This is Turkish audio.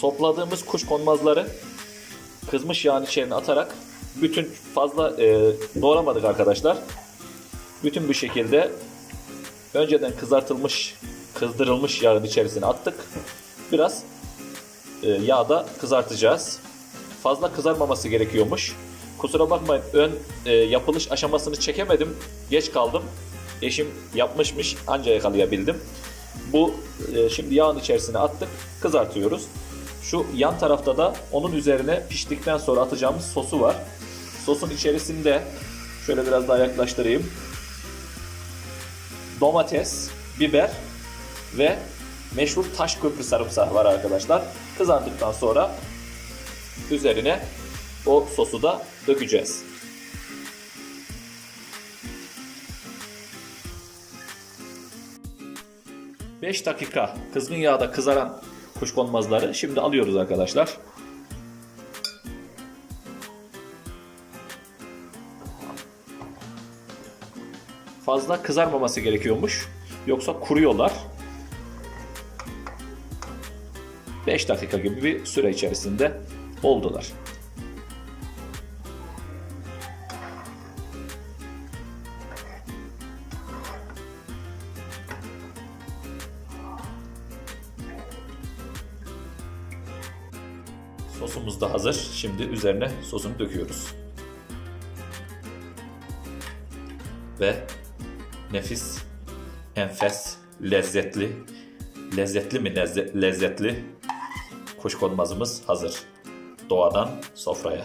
topladığımız kuş konmazları kızmış yağın içerisine atarak bütün fazla e, doğramadık arkadaşlar. Bütün bu şekilde önceden kızartılmış, kızdırılmış yağın içerisine attık. Biraz e, yağda kızartacağız. Fazla kızarmaması gerekiyormuş. Kusura bakmayın ön e, yapılış aşamasını çekemedim. Geç kaldım. Eşim yapmışmış anca yakalayabildim. Bu e, şimdi yağın içerisine attık. Kızartıyoruz. Şu yan tarafta da onun üzerine piştikten sonra atacağımız sosu var. Sosun içerisinde şöyle biraz daha yaklaştırayım. Domates, biber ve meşhur taş köprü sarımsağı var arkadaşlar. Kızardıktan sonra üzerine o sosu da dökeceğiz. Beş dakika kızgın yağda kızaran kuşkonmazları şimdi alıyoruz arkadaşlar. Fazla kızarmaması gerekiyormuş. Yoksa kuruyorlar. 5 dakika gibi bir süre içerisinde oldular. Sosumuz da hazır. Şimdi üzerine sosunu döküyoruz. Ve nefis, enfes, lezzetli, lezzetli mi lezze- lezzetli kuşkonmazımız hazır. Doğadan sofraya.